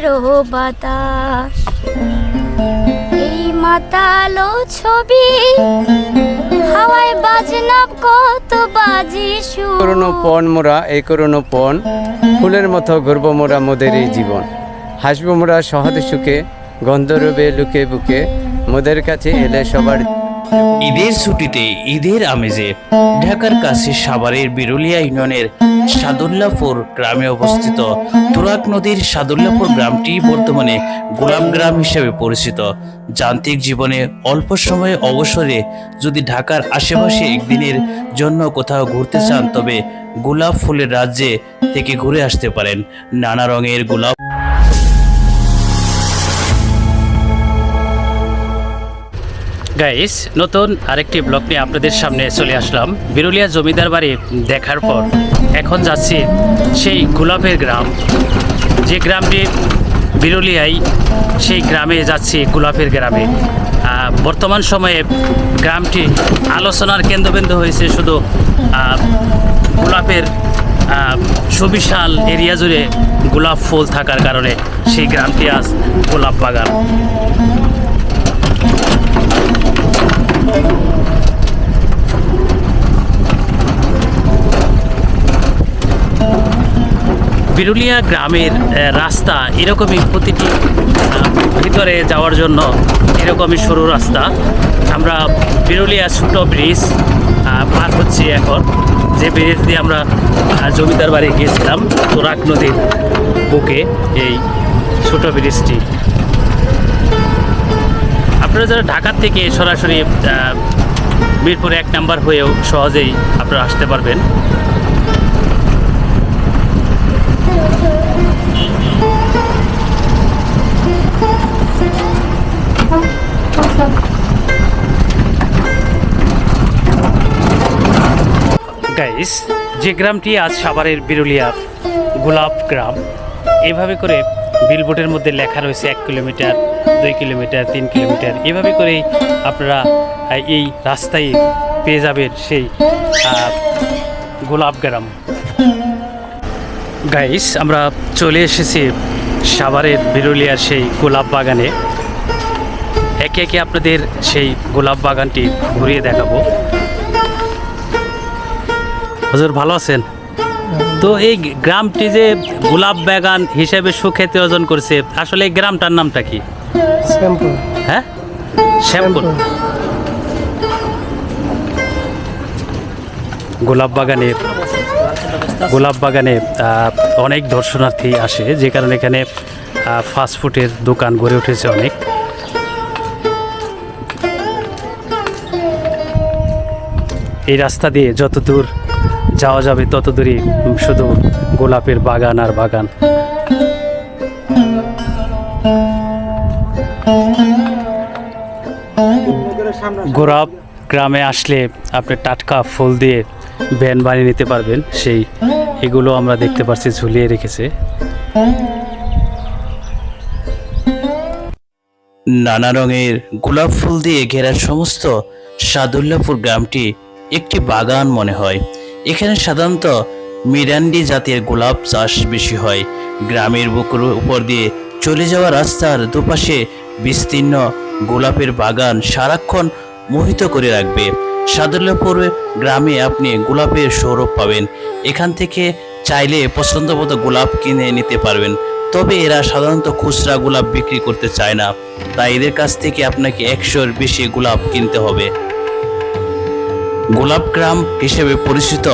শীতেরও বাতাস। এই মাতালো ছবি হাওয়ায় বাজনা কত বাজে করুণ পণ মোরা এই করুণ পণ ফুলের মতো গর্ব মোরা মোদের এই জীবন। হাসব মোরা সহদে সুখে গন্ধর্বে লুকে বুকে মোদের কাছে এলে সবার ঈদের ছুটিতে ঈদের আমেজে ঢাকার কাছে সাভারের বিরুলিয়া ইউনিয়নের সাদুল্লাপুর গ্রামে অবস্থিত তুরাক নদীর সাদুল্লাপুর গ্রামটি বর্তমানে গোলাম গ্রাম হিসেবে পরিচিত। যান্ত্রিক জীবনে অল্প সময়ে অবসরে যদি ঢাকার আশেপাশে একদিনের জন্য কোথাও ঘুরতে চান, তবে গোলাপ ফুলের রাজ্যে থেকে ঘুরে আসতে পারেন। নানা রঙের গোলাপ গাইস নতুন আরেকটি ব্লগ নিয়ে আপনাদের সামনে চলে আসলাম। বিরুলিয়া জমিদার বাড়ি দেখার পর এখন যাচ্ছি সেই গোলাপের গ্রাম। যে গ্রামটি বিরুলিয়ায়, সেই গ্রামে যাচ্ছি গোলাপের গ্রামে। বর্তমান সময়ে গ্রামটি আলোচনার কেন্দ্রবিন্দু হয়েছে শুধু গোলাপের সুবিশাল এরিয়া জুড়ে গোলাপ ফুল থাকার কারণে সেই গ্রামটি আজ গোলাপ বাগান। বিরুলিয়া গ্রামের রাস্তা এরকমই প্রতিটি ভিতরে যাওয়ার জন্য এরকমই সরু রাস্তা। আমরা বিরুলিয়া ছোট ব্রিজ পার হচ্ছি এখন। যে ব্রিজ দিয়ে আমরা জমিদার বাড়ি গিয়েছিলাম তোরাক নদীর বুকে, এই ছোট ব্রিজটি। আপনারা যারা ঢাকার থেকে সরাসরি মিরপুর এক নাম্বার হয়েও সহজেই আপনারা আসতে পারবেন। গাইস যে গ্রামটি আজ সাভারের বিরুলিয়া গোলাপ গ্রাম, এভাবে করে বিলবোর্ডের মধ্যে লেখা রয়েছে এক কিলোমিটার দুই কিলোমিটার তিন কিলোমিটার এভাবে করেই আপনারা এই রাস্তায় পেয়ে যাবেন সেই আহ, গোলাপ গ্রাম। গাইস আমরা চলে এসেছি সাভারের বিরুলিয়ার সেই গোলাপ বাগানে। একে একে আপনাদের সেই গোলাপ বাগানটি ঘুরিয়ে দেখাবো। হজুর ভালো আছেন? তো এই গ্রামটি যে গোলাপ বাগান হিসেবে সুখ্যাতি অর্জন করছে আসলে এই গ্রামটার নামটা কি? শ্যাম্পু। হ্যাঁ? গোলাপ বাগানের গোলাপ বাগানে অনেক দর্শনার্থী আসে যে কারণে এখানে ফাস্টফুডের দোকান গড়ে উঠেছে অনেক। এই রাস্তা দিয়ে যত দূর যাওয়া যাবে তত দূরই শুধু গোলাপের বাগান আর বাগান। গোলাপ গ্রামে আসলে আপনি টাটকা ফুল দিয়ে ব্যান বানিয়ে নিতে পারবেন। সেই এগুলো আমরা দেখতে পাচ্ছি ঝুলিয়ে রেখেছে। নানা রঙের গোলাপ ফুল দিয়ে ঘেরা সমস্ত সাদুল্লাপুর গ্রামটি একটি বাগান মনে হয়। এখানে সাধারণত মিরান্ডি জাতের গোলাপ চাষ বেশি হয়। গ্রামের বুকের উপর দিয়ে চলে যাওয়া রাস্তার দুপাশে বিস্তীর্ণ গোলাপের বাগান সারাক্ষণ মোহিত করে রাখবে। সাদুল্লাপুর গ্রামে আপনি গোলাপের সৌরভ পাবেন। এখান থেকে চাইলে পছন্দমতো গোলাপ কিনে নিতে পারবেন। তবে এরা সাধারণত খুচরা গোলাপ বিক্রি করতে চায় না। তাই এদের কাছ থেকে আপনাকে একশোর বেশি গোলাপ কিনতে হবে। গোলাপ গ্রাম হিসেবে পরিচিত।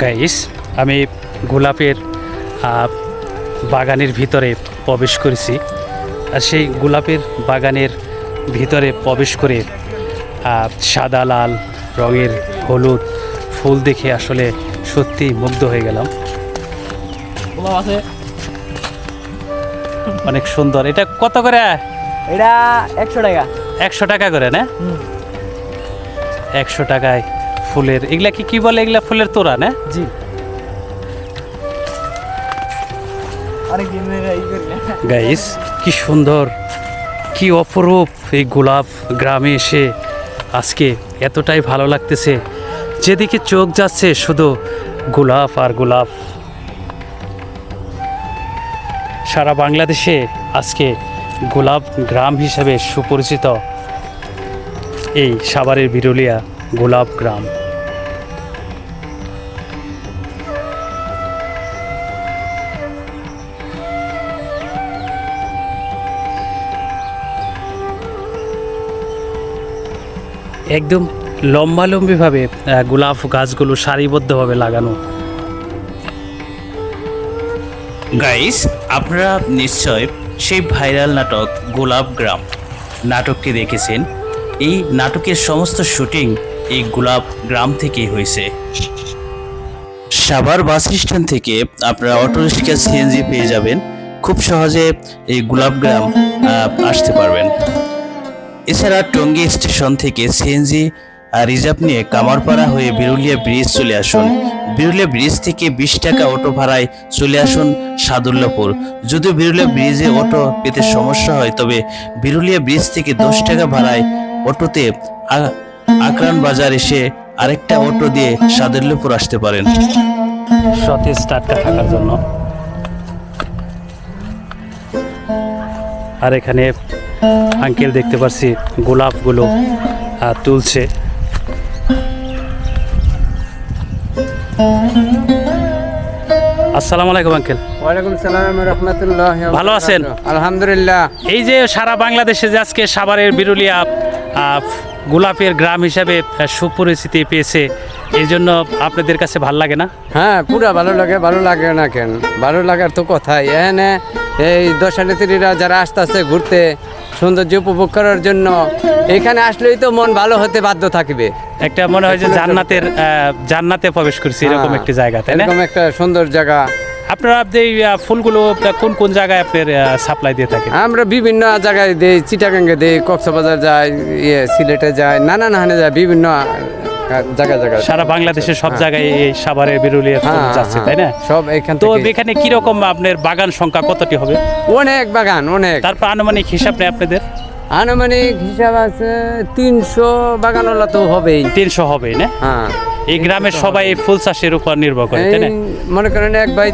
গাইস, আমি গোলাপের বাগানের ভিতরে প্রবেশ করেছি। আর সেই গোলাপের বাগানের ভিতরে প্রবেশ করে সাদা লাল রঙের হলুদ ফুল দেখে আসলে সত্যি মুগ্ধ হয়ে গেলাম। অনেক সুন্দর। এটা কত করে? এটা একশো টাকা। একশো টাকা করে না? একশো টাকায় ফুলের। এগুলা কি কি বলে? এগুলা ফুলের তোড়া না? জি। গাইস কি সুন্দর, কি অপরূপ এই গোলাপ গ্রামে এসে আজকে এতটাই ভালো লাগতেছে। যেদিকে চোখ যাচ্ছে শুধু গোলাপ আর গোলাপ। সারা বাংলাদেশে আজকে গোলাপ গ্রাম হিসেবে সুপরিচিত এই সাভারের বিরুলিয়া গোলাপ গ্রাম। একদম লম্বালম্বিভাবে গোলাপ গাছগুলো সারিবদ্ধভাবে লাগানো। গাইস আপনারা নিশ্চয় সেই ভাইরাল নাটক গোলাপ গ্রাম নাটকটি দেখেছেন। এই নাটকের সমস্ত শুটিং এই গোলাপ গ্রাম থেকেই হয়েছে। সাভার বাস স্ট্যান্ড থেকে আপনারা অটো রিক্সা সিএনজি পেয়ে যাবেন। খুব সহজে এই গোলাপ গ্রাম আসতে পারবেন। এছাড়া টঙ্গী স্টেশন থেকে সিএনজি রিজার্ভ নিয়ে কামারপাড়া হয়ে বিরুলিয়া ব্রিজ চলে আসুন। বিরুলিয়া ব্রিজ থেকে বিশ টাকা অটো ভাড়ায় চলে আসুন সাদুল্লাপুর। যদি বিরুলিয়া ব্রিজে অটো পেতে সমস্যা হয়, তবে বিরুলিয়া ব্রিজ থেকে দশ টাকা ভাড়ায় অটোতে আকরান বাজার এসে আরেকটা অটো দিয়ে সাদুল্লাপুর আসতে পারেন। সতেজ টাটকা থাকার জন্য। আর এখানে আঙ্কেল দেখতে পাচ্ছি গোলাপগুলো তুলছে। আসসালামু আলাইকুম আঙ্কেল। ওয়ালাইকুম সালাম রহমতুল্লাহ ভালো আছেন? আলহামদুলিল্লাহ। এই যে সারা বাংলাদেশে যে আজকে সাভারের বিরুলিয়া গোলাপের গ্রাম হিসাবে সুপরিচিতি পেয়েছে। এই জন্য আপনাদের কাছে ভালো লাগে না? হ্যাঁ পুরা ভালো লাগে ভালো লাগে না কেন? ভালো লাগার তো কথাই। এখানে এই দর্শনার্থীরা যারা আসতে আসতে ঘুরতে সৌন্দর্য উপভোগ করার জন্য এখানে আসলেই তো মন ভালো হতে বাধ্য থাকবে। একটা মনে হয় যে জান্নাতের জান্নাতে প্রবেশ করছি এরকম হ্যাঁ, একটি জায়গা তাই এরকম একটা সুন্দর জায়গা। আপনারা এই ফুলগুলো কোন কোন জায়গায় আপনার সাপ্লাই দিয়ে থাকেন? আমরা বিভিন্ন জায়গায় দেই চিটাগাঙ্গে দেই কক্সবাজার যাই ইয়ে সিলেটে যাই নানান হানে যায় বিভিন্ন আহ, জায়গায় জায়গায়। সারা বাংলাদেশের সব জায়গায় এই বিরুলিয়া ফুল হ্যাঁ, যাচ্ছে হ্যাঁ, তাই না? সব এখান তো এখানে কীরকম আপনার বাগান সংখ্যা কতটি হবে? অনেক বাগান অনেক। তারপর আনুমানিক হিসাব নেই আপনাদের? আনুমানিক হিসাব আছে তিনশো বাগানওয়ালা তো হবেই। তিনশো হবে না? হ্যাঁ। এই গ্রামের সবাই ফুল চাষের উপর নির্ভর করে তাই না? মনে করেন এক ভাই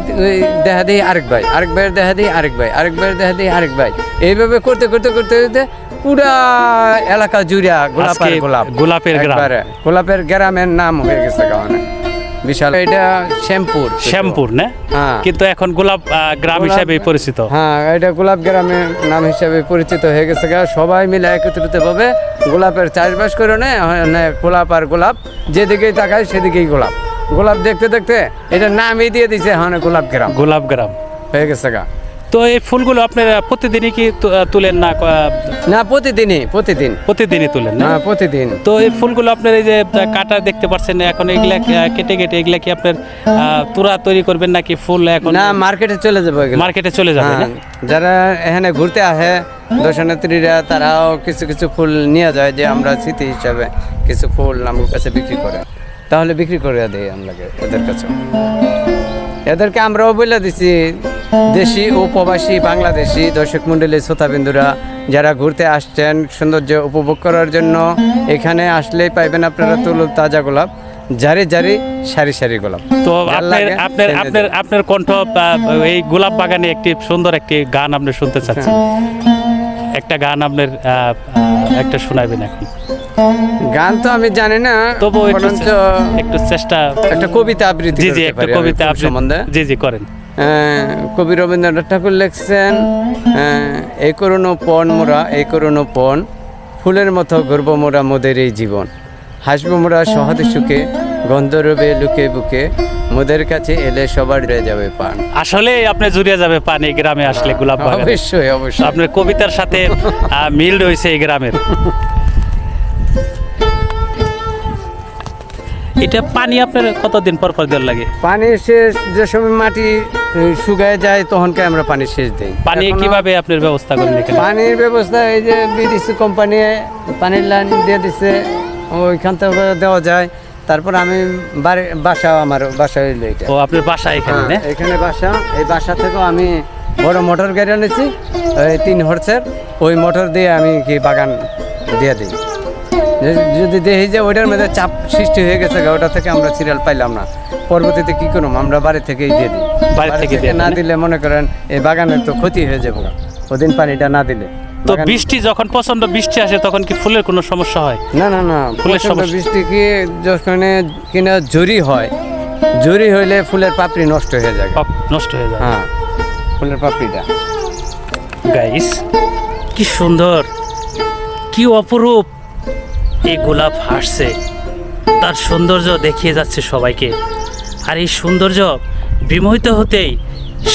দেখা দিই আরেক ভাই আরেক ভাইয়ের দেখা দিই আরেক ভাই আরেক ভাইয়ের দেখা দিই আরেক ভাই। এইভাবে করতে করতে করতে করতে পুরা এলাকা জুড়া গোলাপ আর আজকে গোলাপ। গোলাপের গ্রাম। গোলাপের গ্রামের নাম হয়ে গেছে কারণে বিশাল। এটা শ্যামপুর শ্যামপুর না? হ্যাঁ। কিন্তু এখন গোলাপ গ্রাম হিসাবে পরিচিত। হ্যাঁ এটা গোলাপ গ্রামের নাম হিসাবে পরিচিত হয়ে গেছে গা। সবাই মিলে একত্রিত ভাবে গোলাপের চাষবাস করে নেয় মানে গোলাপ আর গোলাপ। যেদিকেই তাকায় সেদিকেই গোলাপ। গোলাপ দেখতে দেখতে এটা নামই দিয়ে দিছে হ্যাঁ গোলাপ গ্রাম। গোলাপ গ্রাম। হয়ে গেছে গা। তো এই ফুলগুলো আপনারা প্রতিদিনই কি তুলেন না না প্রতিদিনই প্রতিদিন। প্রতিদিনই তুলেন না? প্রতিদিন। তো এই ফুলগুলো আপনার এই যে কাটা দেখতে পাচ্ছেন এখন এগুলা কেটে কেটে এগুলা কি আপনার তুরা তৈরি করবেন নাকি ফুল এখন? না মার্কেটে চলে যাব এগুলো। মার্কেটে চলে যাবে হ্যাঁ, যারা এখানে ঘুরতে আসে দর্শনার্থীরা তারাও কিছু কিছু ফুল নিয়ে যায় যে আমরা স্মৃতি হিসাবে কিছু ফুল আমার কাছে বিক্রি করে। তাহলে বিক্রি করে দেই আমরা এদের কাছে। এদেরকে আমরাও বলে দিছি দেশি ও প্রবাসী বাংলাদেশি দর্শক মণ্ডলী শ্রোতাবিন্দুরা যারা ঘুরতে আসছেন সৌন্দর্য উপভোগ করার জন্য এখানে আসলেই পাইবেন আপনারা তুল তাজা গোলাপ জারি জারি সারি সারি গোলাপ। তো আপনার আপনার আপনার আপনার কণ্ঠ এই গোলাপ বাগানে একটি সুন্দর একটি গান আপনি শুনতে চাচ্ছেন। একটা গান আপনার একটা শোনাবেন এখন। গান তো আমি জানি না তবু একটু চেষ্টা একটা কবিতা আবৃত্তি জি জি একটা কবিতা সম্বন্ধে। জি জি করেন। কবি রবীন্দ্রনাথ ঠাকুর লিখছেন এই করুণ পণ মোরা এই করুণ পণ ফুলের মতো গর্ব মোরা মোদের এই জীবন। হাসবো মোরা সহদে সুখে গন্ধরবে লুকে বুকে মোদের কাছে এলে সবার রয়ে যাবে পান। আসলে আপনি জুড়িয়ে যাবে পান এই গ্রামে আসলে গোলাপ অবশ্যই অবশ্যই। আপনার কবিতার সাথে মিল রয়েছে এই গ্রামের। এটা পানি আপনার কতদিন পর পর দেওয়ার লাগে? পানি শেষ যে সময় মাটি শুকায় যায় তখনকে আমরা পানি শেষ দিই। পানি কীভাবে আপনার ব্যবস্থা করেন পানির ব্যবস্থা এই যে বিডিসি কোম্পানি পানির লাইন দিয়ে দিচ্ছে ওইখান থেকে দেওয়া যায়। তারপর আমি বাড়ি বাসা আমার বাসা হইল এটা। ও আপনার বাসা এখানে না? হ্যাঁ, এখানে বাসা। এই বাসা থেকেও আমি বড় মোটর গাড়ি এনেছি ওই তিন হর্সের। ওই মোটর দিয়ে আমি কি বাগান দিয়ে দিই। যদি দেখি যে ওইটার মধ্যে চাপ সৃষ্টি হয়ে গেছে ওটা থেকে আমরা সিরিয়াল পাইলাম না। পরবর্তীতে কি করব আমরা বাড়ি থেকেই দিয়ে দিই। বাড়ি থেকে না দিলে মনে করেন এই বাগানের তো ক্ষতি হয়ে যাব ওদিন পানিটা না দিলে। তো বৃষ্টি যখন প্রচণ্ড বৃষ্টি আসে তখন কি ফুলের কোনো সমস্যা হয়? না না না ফুলের সমস্যা- বৃষ্টি কি যখন কিনা জরি হয় জরি হইলে ফুলের পাপড়ি নষ্ট হয়ে যায় নষ্ট হয়ে যায়। হ্যাঁ ফুলের পাপড়িটা। গাইস কি সুন্দর কি অপরূপ। এই গোলাপ হাসছে। তার সৌন্দর্য দেখিয়ে যাচ্ছে সবাইকে। আর এই সৌন্দর্য বিমোহিত হতেই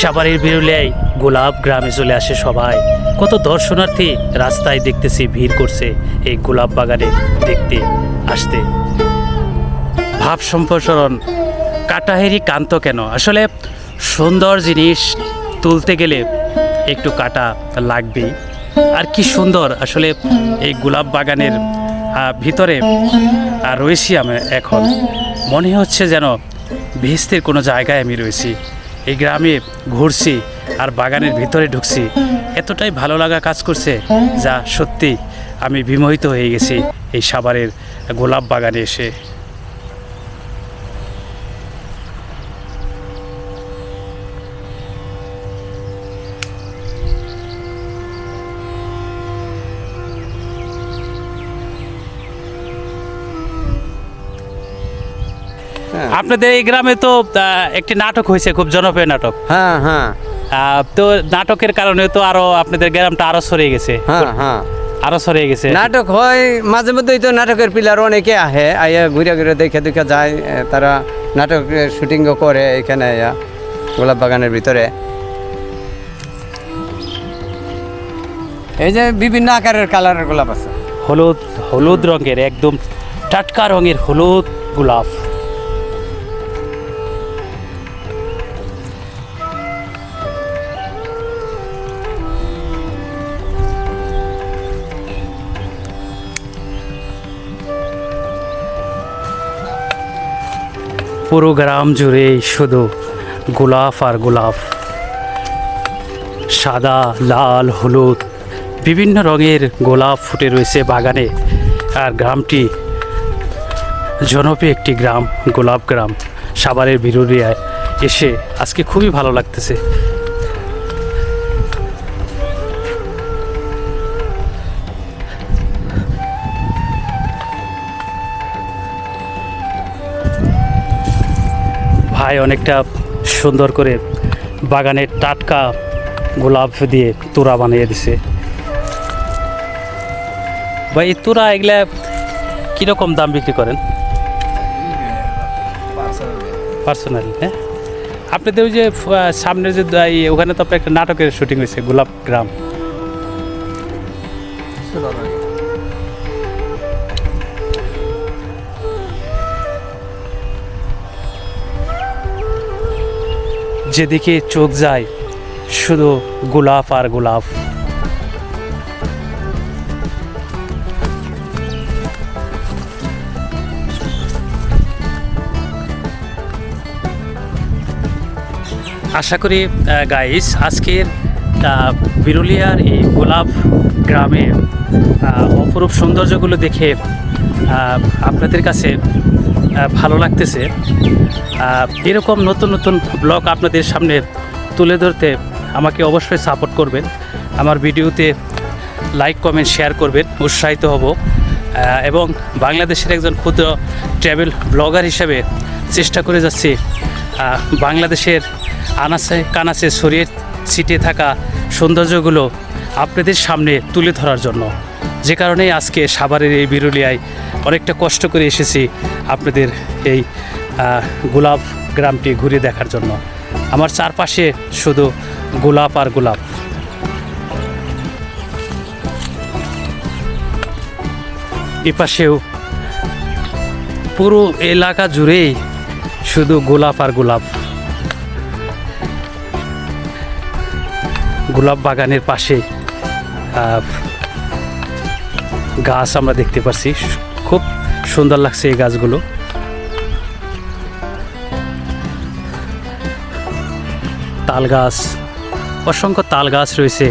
সাবারির বিরুলিয়ায় গোলাপ গ্রামে চলে আসে সবাই। কত দর্শনার্থী রাস্তায় দেখতেছি ভিড় করছে এই গোলাপ বাগানে দেখতে, আসতে। ভাব সম্প্রসারণ, কাটাহেরি কান্ত কেন? আসলে সুন্দর জিনিস তুলতে গেলে একটু কাটা লাগবেই। আর কি সুন্দর, আসলে এই গোলাপ বাগানের ভিতরে রয়েছি আমি এখন। মনে হচ্ছে যেন ভিস্তির কোনো জায়গায় আমি রয়েছি। এই গ্রামে ঘুরছি আর বাগানের ভিতরে ঢুকছি। এতটাই ভালো লাগা কাজ করছে যা সত্যি আমি বিমোহিত হয়ে গেছি এই সাভারের গোলাপ বাগানে এসে। আপনাদের এই গ্রামে তো একটি নাটক হয়েছে খুব জনপ্রিয় নাটক। হ্যাঁ হ্যাঁ। তো নাটকের কারণে তো আরও আপনাদের গ্রামটা আরও ছড়িয়ে গেছে। হ্যাঁ হ্যাঁ। আরও ছড়িয়ে গেছে। নাটক হয় মাঝে মধ্যেই তো নাটকের পিলার অনেকে আহে আইয়া ঘুরে ঘুরে দেখে দেখে যায় তারা নাটকের শুটিংও করে এখানে আইয়া গোলাপ বাগানের ভিতরে। এই যে বিভিন্ন আকারের কালারের গোলাপ আছে। হলুদ হলুদ রঙের একদম টাটকা রঙের হলুদ গোলাপ। পুরো গ্রাম জুড়ে শুধু গোলাপ আর গোলাপ। সাদা, লাল, হলুদ, বিভিন্ন রঙের গোলাপ ফুটে রয়েছে বাগানে। আর গ্রামটি জনপ্রিয় একটি গ্রাম, গোলাপ গ্রাম। সাভারের বিরুলিয়ায় এসে আজকে খুবই ভালো লাগতেছে। ভাই অনেকটা সুন্দর করে বাগানের টাটকা গোলাপ দিয়ে তোড়া বানিয়ে দিছে। ভাই, এই তোড়া এগুলা কীরকম দাম বিক্রি করেন? পার্সোনালি হ্যাঁ? আপনাদের ওই যে সামনে যে ওখানে তো আপনার একটা নাটকের শুটিং হয়েছে, গোলাপ গ্রাম। যেদিকে চোখ যায়, শুধু গোলাপ আর গোলাপ। আশা করি গাইস আজকের বিরুলিয়ার এই গোলাপ গ্রামের অপরূপ সৌন্দর্যগুলো দেখে আপনাদের কাছে ভালো লাগতেছে। এরকম নতুন নতুন ব্লগ আপনাদের সামনে তুলে ধরতে আমাকে অবশ্যই সাপোর্ট করবেন। আমার ভিডিওতে লাইক কমেন্ট শেয়ার করবেন, উৎসাহিত হব। এবং বাংলাদেশের একজন ক্ষুদ্র ট্রাভেল ব্লগার হিসাবে চেষ্টা করে যাচ্ছি বাংলাদেশের আনাচে কানাচে ছড়িয়ে ছিটিয়ে থাকা সৌন্দর্যগুলো আপনাদের সামনে তুলে ধরার জন্য। যে কারণে আজকে সাভারের এই বিরুলিয়ায় অনেকটা কষ্ট করে এসেছি আপনাদের এই গোলাপ গ্রামটি ঘুরে দেখার জন্য। আমার চারপাশে শুধু গোলাপ আর গোলাপ। এপাশেও পুরো এলাকা জুড়েই শুধু গোলাপ আর গোলাপ। গোলাপ বাগানের পাশে গাছ আমরা দেখতে পাচ্ছি খুব সুন্দর লাগছে এই গাছগুলো। তাল গাছ, অসংখ্য তাল গাছ রয়েছে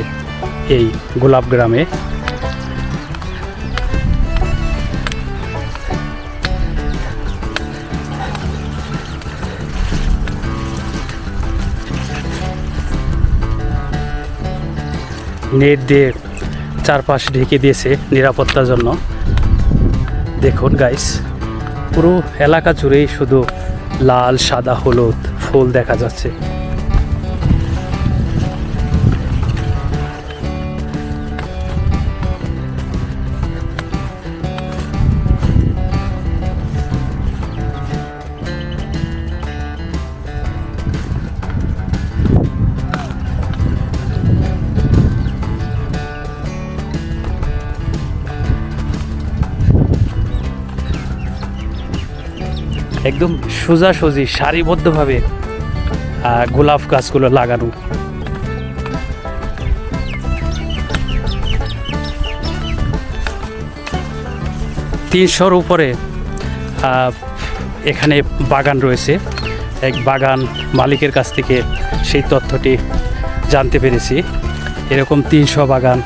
এই গোলাপ গ্রামে। নেট দিয়ে চারপাশ ঢেকে দিয়েছে নিরাপত্তার জন্য। দেখুন গাইস পুরো এলাকা জুড়েই শুধু লাল, সাদা, হলুদ ফুল দেখা যাচ্ছে। একদম সোজাসুজি সারিবদ্ধভাবে গোলাপ গাছগুলো লাগানো। তিনশোর উপরে এখানে বাগান রয়েছে। এক বাগান মালিকের কাছ থেকে সেই তথ্যটি জানতে পেরেছি। এরকম তিনশো বাগান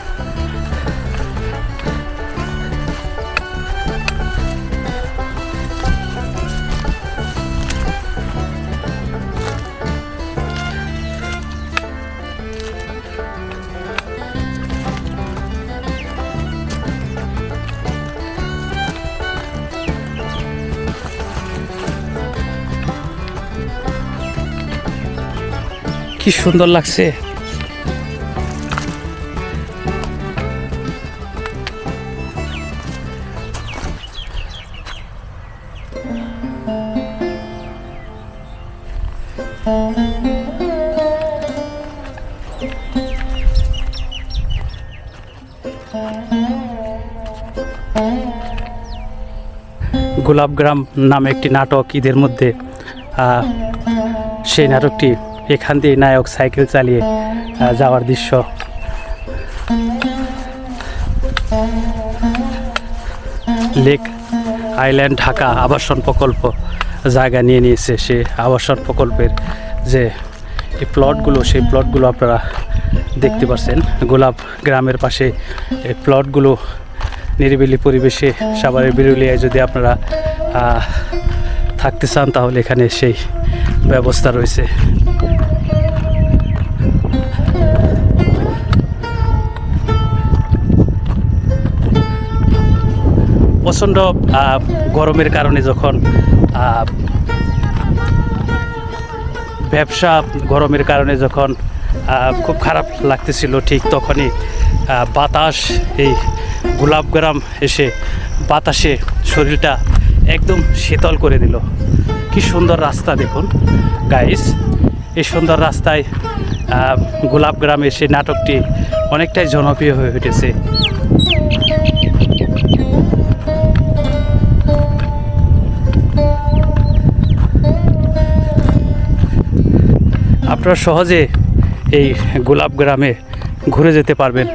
কি সুন্দর লাগছে। গোলাপগ্রাম নামে একটি নাটক ঈদের মধ্যে সেই নাটকটি এখান দিয়ে নায়ক সাইকেল চালিয়ে যাওয়ার দৃশ্য। লেক আইল্যান্ড ঢাকা আবাসন প্রকল্প জায়গা নিয়ে নিয়েছে সে আবাসন প্রকল্পের যে এই প্লটগুলো, সেই প্লটগুলো আপনারা দেখতে পাচ্ছেন গোলাপ গ্রামের পাশে এই প্লটগুলো নিরিবিলি পরিবেশে সাভারের বিরুলিয়ায় যদি আপনারা থাকতে চান তাহলে এখানে সেই ব্যবস্থা রয়েছে। প্রচণ্ড গরমের কারণে যখন ব্যবসা গরমের কারণে যখন খুব খারাপ লাগতেছিল, ঠিক তখনই বাতাস, এই গোলাপগ্রাম এসে বাতাসে শরীরটা একদম শীতল করে দিল। কি সুন্দর রাস্তা দেখুন। গাইস এই সুন্দর রাস্তায় আহ, গোলাপগ্রামের সেই নাটকটি অনেকটাই জনপ্রিয় হয়ে উঠেছে। আপনারা সহজে এই গোলাপ গ্রামে ঘুরে যেতে পারবেন।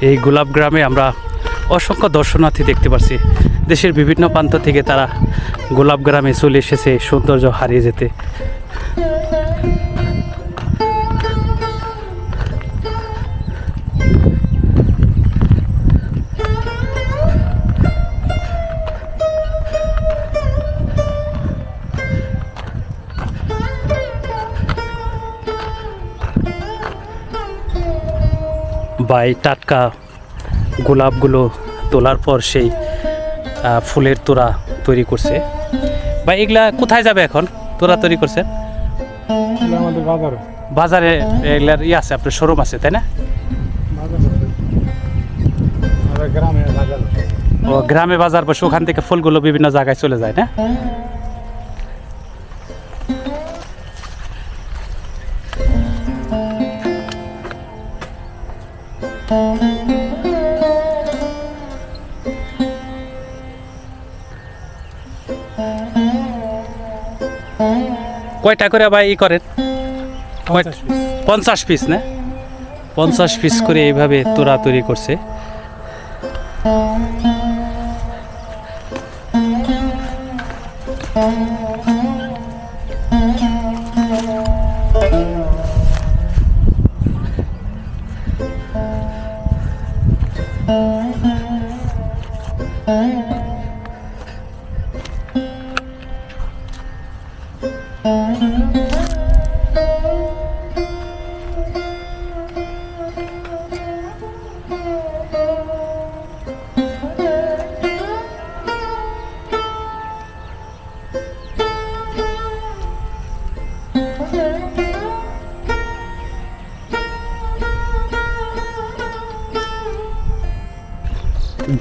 এই গোলাপ গ্রামে আমরা অসংখ্য দর্শনার্থী দেখতে পাচ্ছি দেশের বিভিন্ন প্রান্ত থেকে তারা গোলাপ গ্রামে চলে এসেছে সৌন্দর্য হারিয়ে যেতে। বাই টাটকা গোলাপগুলো তোলার পর সেই ফুলের তোড়া তৈরি করছে। বা এগুলা কোথায় যাবে এখন? তোড়া তৈরি করছে? বাজারে। এগুলার ইয়ে আছে আপনার শোরুম আছে তাই না? ও গ্রামে বাজার বসে ওখান থেকে ফুলগুলো বিভিন্ন জায়গায় চলে যায় না? কয়টা করে আবার ই করেন। পঞ্চাশ পিস। না? পঞ্চাশ পিস করে এইভাবে তোরা তৈরি করছে।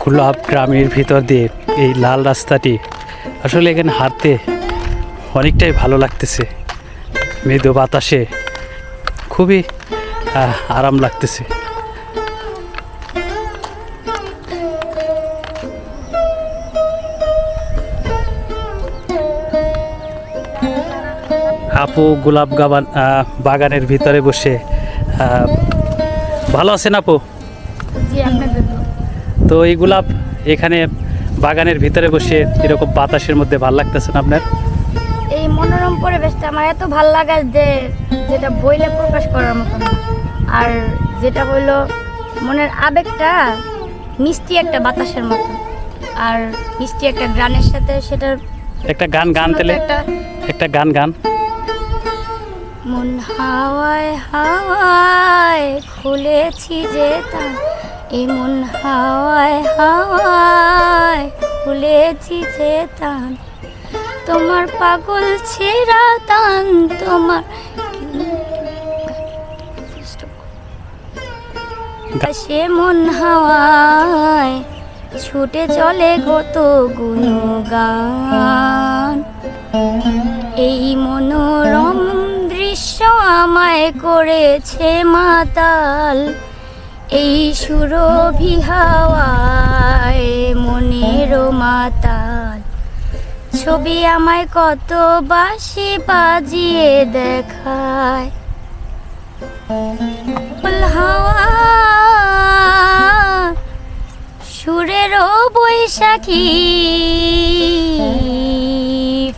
গোলাপ গ্রামের ভিতর দিয়ে এই লাল রাস্তাটি আসলে এখানে হাঁটতে অনেকটাই ভালো লাগতেছে। মৃদু বাতাসে খুবই আরাম লাগতেছে। আপু গোলাপ গাবান বাগানের ভিতরে বসে ভালো আছেন আপু? তো। তো এই গোলাপ এখানে বাগানের ভিতরে বসে এরকম বাতাসের মধ্যে ভালো লাগতেছে না আপনার? এই মনোরম পরিবেশটা আমার এত ভালো লাগে যে যেটা বইলে প্রকাশ করার মতো না আর যেটা হইল মনের আবেগটা মিষ্টি একটা বাতাসের মতো। আর মিষ্টি একটা গানের সাথে সেটার একটা গান গান তেলে একটা একটা গান গান। মন হাওয়ায় হাওয়ায় খুলেছি যে তান এই মন হাওয়ায় হাওয়ায় খুলেছি যে তান। তোমার পাগল ছেঁড়া তান, তোমার সে মন হাওয়ায় ছুটে চলে কত গুণগান। এই মনোরম দৃশ্য আমায় করেছে মাতাল। এই সুরভি হাওয়ায় মনের মাতাল। ছবি আমায় কত বাসি বাজিয়ে দেখায়। সুরেরও বৈশাখী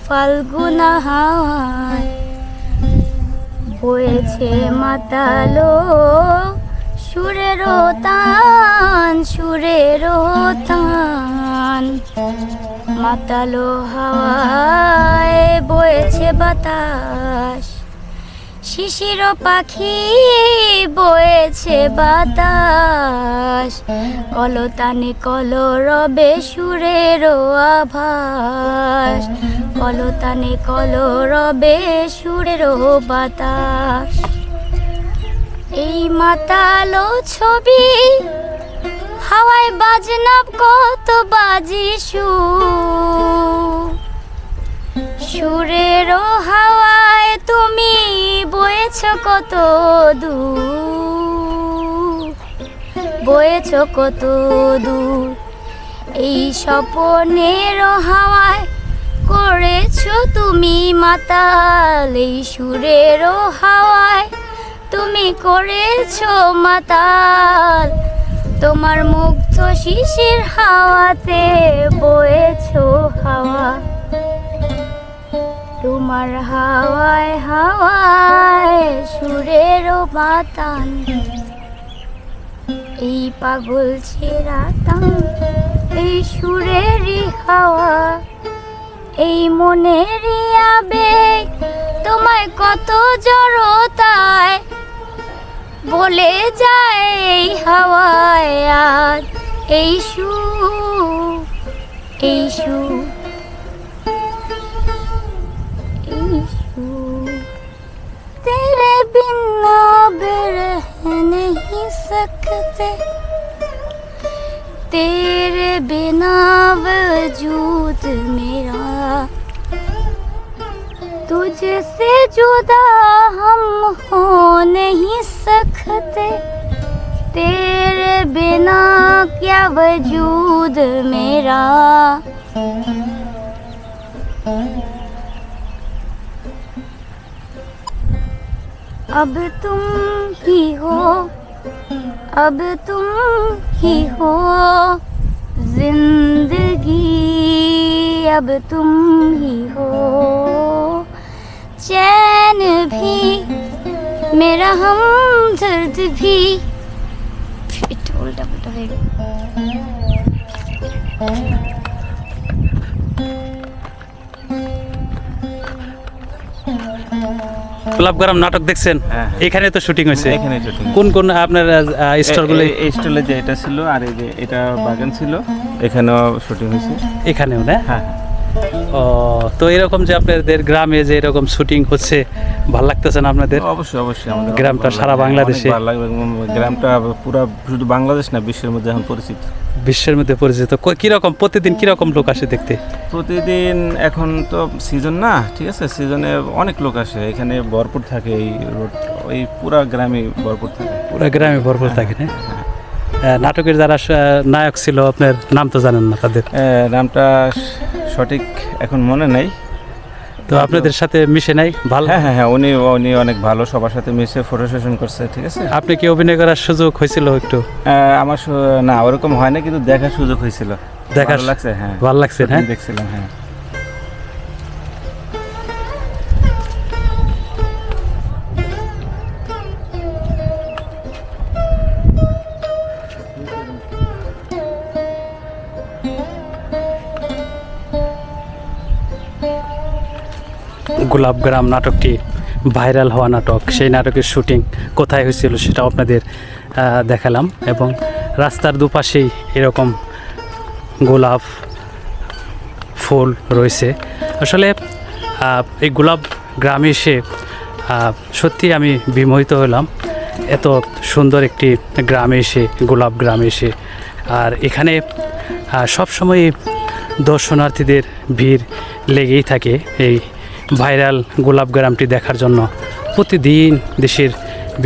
ফাল্গুনা হাওয়ায় বয়েছে মাতালো। সুরেরও তান সুরেরও তান। মাতালো হাওয়ায় বয়েছে বাতাস। শিশির পাখি বয়েছে বাতাস। কলতানে কলরবে সুরের আভাস। কলতানে কলরবে সুরের বাতাস। এই মাতালো ছবি, হাওয়ায় বাজনা কত বাজি সুর। সুরের হাওয়ায় তুমি বয়েছ কত দূর, বয়েছ কত দূর। এই স্বপনের হাওয়ায় করেছ তুমি মাতাল, এই সুরের হাওয়ায় তুমি করেছ মাতাল। তোমার মুগ্ধ শিশির হাওয়াতে বয়েছ হাওয়া। তোমার হাওয়ায় হাওয়ায় সুরের বাতান। এই পাগল ছেঁড়া তান এই সুরেরই হাওয়া। এই মনেরই আবেগ, তোমায় কত জড়তায় বলে যায় এই হাওয়ায় আর এই সুর এই সুর यीशु तेरे बिना अब रह नहीं सकते तेरे बिना वजूद मेरा तुझसे जुदा हम हो नहीं सकते। तेरे बिना क्या वजूद मेरा? अब तुम ही हो, अब तुम ही हो ज़िंदगी, अब तुम ही हो। चैन भी मेरा हम दर्द भी এটা উল্টা পুল্টা হয়ে গেল। গোলাপগ্রাম নাটক দেখছেন হ্যাঁ। এখানে তো শুটিং হয়েছে এখানে shooting। কোন কোন আপনার স্টোরগুলো এ- এ- এই স্টলে যে এটা ছিল আর এই যে এটা বাগান ছিল এখানেও শুটিং হয়েছে এখানেও না হ্যাঁ ও তো এরকম যে আপনাদের গ্রামে যে এরকম শুটিং হচ্ছে ভালো লাগতেছে না আপনাদের? অবশ্যই অবশ্যই আমাদের গ্রামটা সারা বাংলাদেশে। গ্রামটা পুরো শুধু বাংলাদেশ না বিশ্বের মধ্যে এখন পরিচিত। বিশ্বের মধ্যে পরিচিত। ক- কীরকম প্রতিদিন কীরকম লোক আসে দেখতে? প্রতিদিন এখন তো সিজন না ঠিক আছে? সিজনে অনেক লোক আসে এখানে ভরপুর থাকে এই রোড ওই পুরা গ্রামে ভরপুর থাকে। পুরো গ্রামে ভরপুর থাকে না আহ, নাটকের যারা নায়ক ছিল আপনার নাম তো জানেন না তাদের? নামটা সঠিক এখন মনে নেই। তো আপনাদের সাথে মিশে নাই? ভালো? হ্যাঁ হ্যাঁ হ্যাঁ উনি উনি অনেক ভালো সবার সাথে মিশে ফটো সেশন করছে ঠিক আছে? আপনি কি অভিনয় করার সুযোগ হয়েছিল একটু? আমার না ওরকম হয় না কিন্তু দেখার সুযোগ হয়েছিল। দেখার- লাগছে হ্যাঁ। ভালো লাগছে হ্যাঁ? দেখছিলাম হ্যাঁ। গোলাপগ্রাম নাটকটি ভাইরাল হওয়া নাটক। সেই নাটকের শুটিং কোথায় হয়েছিল সেটাও আপনাদের দেখালাম এবং রাস্তার দুপাশেই এরকম গোলাপ ফুল রয়েছে। আসলে এই গোলাপ গ্রামে এসে সত্যি আমি বিমোহিত হলাম। এত সুন্দর একটি গ্রামে এসে, গোলাপ গ্রামে এসে। আর এখানে সবসময় দর্শনার্থীদের ভিড় লেগেই থাকে এই ভাইরাল গোলাপ গ্রামটি দেখার জন্য প্রতিদিন দেশের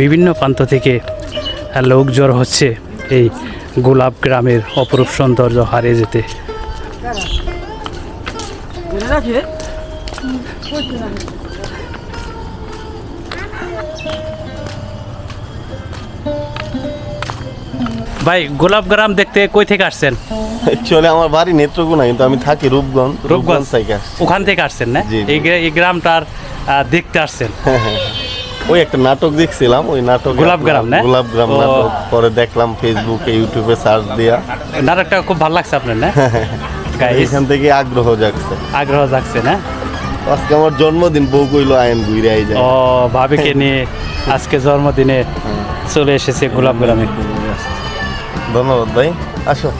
বিভিন্ন প্রান্ত থেকে লোক জড় হচ্ছে এই গোলাপ গ্রামের অপরূপ সৌন্দর্য হারিয়ে যেতে। ভাই গোলাপ গ্রাম দেখতে কই থেকে আসছেন? অ্যাকচুয়ালি আমার বাড়ি নেত্রকোনা কিন্তু আমি থাকি রূপগঞ্জ রূপগঞ্জ থেকে ওখান থেকে আসছেন না। এই গ্রামটার দেখতে আসছেন। ওই একটা নাটক দেখছিলাম ওই নাটক গোলাপগ্রাম, না? গোলাপগ্রাম। নাটক পরে দেখলাম ফেসবুকে ইউটিউবে সার্চ দিয়া। নাটকটা খুব ভালো লাগছে আপনার না? এখান থেকে আগ্রহ জাগছে। আগ্রহ জাগছে না? আজকে আমার জন্মদিন বউ কইলো আইন ঘুরে আই যায় ও ভাবিকে নিয়ে আজকে জন্মদিনে চলে এসেছে গোলাপ গ্রামে। ধন্যবাদ ভাই আসো